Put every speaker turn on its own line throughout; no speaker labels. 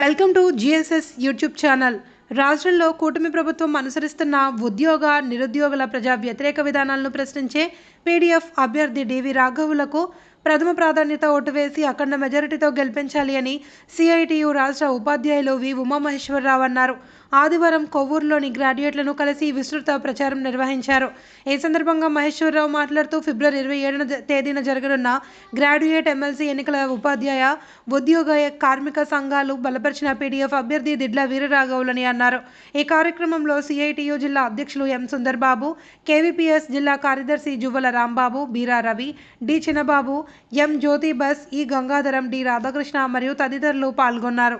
Welcome to GSS YouTube channel. రాష్ట్రంలో కూటమి ప్రభుత్వం అనుసరిస్తున్న ఉద్యోగ నిరుద్యోగుల ప్రజా వ్యతిరేక విధానాలను ప్రశ్నించే పీడీఎఫ్ అభ్యర్థి డివి రాఘవులకు ప్రథమ ప్రాధాన్యత ఓటు వేసి అఖండ మెజారిటీతో గెలిపించాలి అని సిఐటియు రాష్ట్ర ఉపాధ్యాయులు వి ఉమామహేశ్వరరావు అన్నారు. ఆదివారం కొవ్వూరులోని గ్రాడ్యుయేట్లను కలిసి విస్తృత ప్రచారం నిర్వహించారు. ఈ సందర్భంగా మహేశ్వరరావు మాట్లాడుతూ ఫిబ్రవరి ఇరవై ఏడున తేదీన జరగనున్న గ్రాడ్యుయేట్ ఎమ్మెల్సీ ఎన్నికల ఉపాధ్యాయ ఉద్యోగ కార్మిక సంఘాలు బలపరిచిన పీడీఎఫ్ అభ్యర్థి దిడ్ల వీరరాఘవులని అన్నారు. ఈ కార్యక్రమంలో సిఐటియు జిల్లా అధ్యక్షులు ఎం సుందర్బాబు కేవీపీఎస్ జిల్లా కార్యదర్శి జువ్వల రాంబాబు బీరా రవి డి చిన్నబాబు ఎం జ్యోతి బస్ ఈ గంగాధరం డి రాధాకృష్ణ మరియు తదితరులు పాల్గొన్నారు.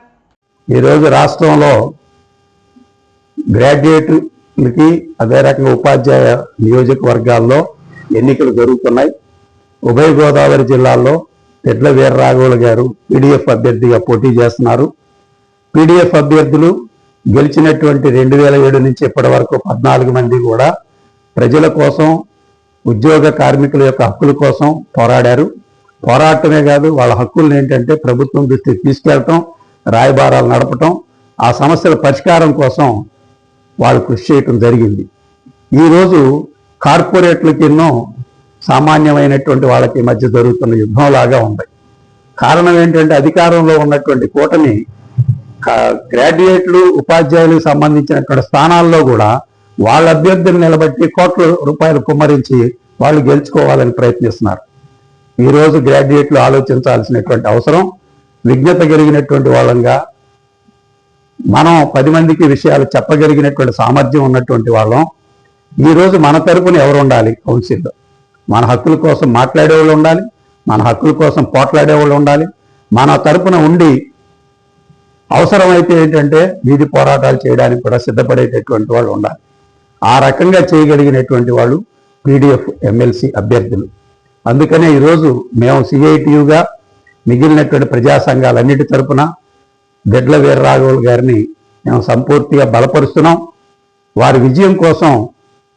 ఈరోజు రాష్ట్రంలో గ్రాడ్యుయేట్లకి అదే రకంగా ఉపాధ్యాయ నియోజకవర్గాల్లో ఎన్నికలు జరుగుతున్నాయి. ఉభయ గోదావరి జిల్లాల్లో తెడ్ల వీరరాఘవులు గారు పీడిఎఫ్ అభ్యర్థిగా పోటీ చేస్తున్నారు. పీడిఎఫ్ అభ్యర్థులు గెలిచినటువంటి రెండు వేల ఏడు నుంచి ఇప్పటి వరకు పద్నాలుగు మంది కూడా ప్రజల కోసం ఉద్యోగ కార్మికుల యొక్క హక్కుల కోసం పోరాడారు. పోరాటమే కాదు వాళ్ళ హక్కులను ఏంటంటే ప్రభుత్వం దృష్టికి తీసుకెళ్ళటం రాయబారాలు నడపటం ఆ సమస్యల పరిష్కారం కోసం వాళ్ళు కృషి చేయటం జరిగింది. ఈరోజు కార్పొరేట్లకి ఎన్నో సామాన్యమైనటువంటి వాళ్ళకి మధ్య జరుగుతున్న యుద్ధంలాగా ఉంది. కారణం ఏంటంటే అధికారంలో ఉన్నటువంటి కూటమి గ్రాడ్యుయేట్లు ఉపాధ్యాయులకు సంబంధించినటువంటి స్థానాల్లో కూడా వాళ్ళ అభ్యర్థులు నిలబెట్టి కోట్ల రూపాయలు కుమ్మరించి వాళ్ళు గెలుచుకోవాలని ప్రయత్నిస్తున్నారు. ఈరోజు గ్రాడ్యుయేట్లు ఆలోచించాల్సినటువంటి అవసరం విజ్ఞత కలిగినటువంటి వాళ్ళంగా మనం పది మందికి విషయాలు చెప్పగలిగినటువంటి సామర్థ్యం ఉన్నటువంటి వాళ్ళం. ఈరోజు మన తరపున ఎవరు ఉండాలి? కౌన్సిల్లో మన హక్కుల కోసం మాట్లాడే వాళ్ళు ఉండాలి మన హక్కుల కోసం పోట్లాడే వాళ్ళు ఉండాలి. మన తరపున ఉండి అవసరమైతే ఏంటంటే వీధి పోరాటాలు చేయడానికి కూడా సిద్ధపడేటటువంటి వాళ్ళు ఉండాలి. ఆ రకంగా చేయగలిగినటువంటి వాళ్ళు పీడిఎఫ్ ఎమ్మెల్సీ అభ్యర్థులు. అందుకనే ఈరోజు మేము సిఐటియుగా మిగిలినటువంటి ప్రజా సంఘాలన్నిటి తరపున గడ్ల వీరరాఘవులు గారిని మేము సంపూర్తిగా బలపరుస్తున్నాం. వారి విజయం కోసం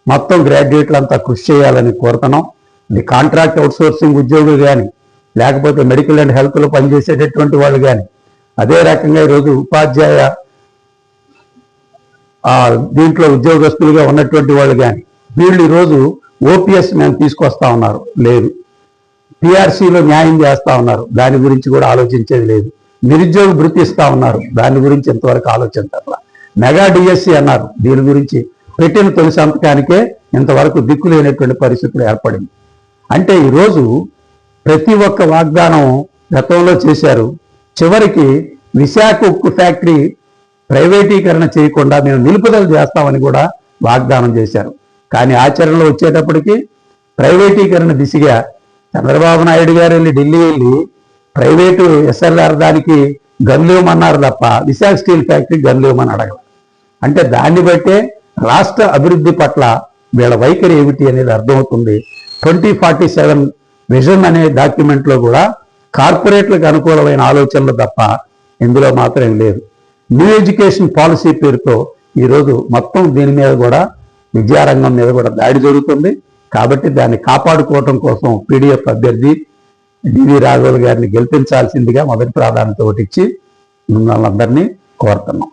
మొత్తం గ్రాడ్యుయేట్లంతా కృషి చేయాలని కోరుతున్నాం. ఇది కాంట్రాక్ట్ అవుట్సోర్సింగ్ ఉద్యోగులు కానీ లేకపోతే మెడికల్ అండ్ హెల్త్లో పనిచేసేటటువంటి వాళ్ళు కానీ అదే రకంగా ఈరోజు ఉపాధ్యాయ దీంట్లో ఉద్యోగస్తులుగా ఉన్నటువంటి వాళ్ళు కానీ వీళ్ళు ఈరోజు ఓపీఎస్ మేము తీసుకొస్తా ఉన్నారు. లేదు. పిఆర్సీలో న్యాయం చేస్తా ఉన్నారు. దాని గురించి కూడా ఆలోచించేది లేదు. నిరుద్యోగ భృతి ఇస్తా ఉన్నారు. దాని గురించి ఇంతవరకు ఆలోచించాల మెగా డిఎస్సి అన్నారు. దీని గురించి పెట్టిన తొలి సంతకానికే ఇంతవరకు దిక్కు లేనటువంటి పరిస్థితులు ఏర్పడింది. అంటే ఈరోజు ప్రతి ఒక్క వాగ్దానం గతంలో చేశారు. చివరికి విశాఖ ఉక్కు ఫ్యాక్టరీ ప్రైవేటీకరణ చేయకుండా మేము నిలుపుదల చేస్తామని కూడా వాగ్దానం చేశారు. కానీ ఆచరణలో వచ్చేటప్పటికి ప్రైవేటీకరణ దిశగా చంద్రబాబు నాయుడు గారు వెళ్ళి ఢిల్లీ వెళ్ళి ప్రైవేటు ఎస్ఎల్ఆర్ దానికి గన్లేమన్నారు తప్ప విశాఖ స్టీల్ ఫ్యాక్టరీ గన్లేమని అడగల. అంటే దాన్ని బట్టే రాష్ట్ర అభివృద్ధి పట్ల వీళ్ళ వైఖరి ఏమిటి అనేది అర్థమవుతుంది. ట్వంటీ ఫార్టీ సెవెన్ విజన్ అనే డాక్యుమెంట్లో కూడా కార్పొరేట్లకు అనుకూలమైన ఆలోచనలు తప్ప ఇందులో మాత్రం లేదు. న్యూ ఎడ్యుకేషన్ పాలసీ పేరుతో ఈరోజు మొత్తం దీని మీద కూడా విద్యారంగం మీద కూడా దాడి జరుగుతుంది. కాబట్టి దాన్ని కాపాడుకోవటం కోసం పీడిఎఫ్ అభ్యర్థి డివి రాఘవులు గారిని గెలిపించాల్సిందిగా మొదటి ప్రాధాన్యత ఒకటిచ్చి మిమ్మల్ని అందరినీ కోరుతున్నాం.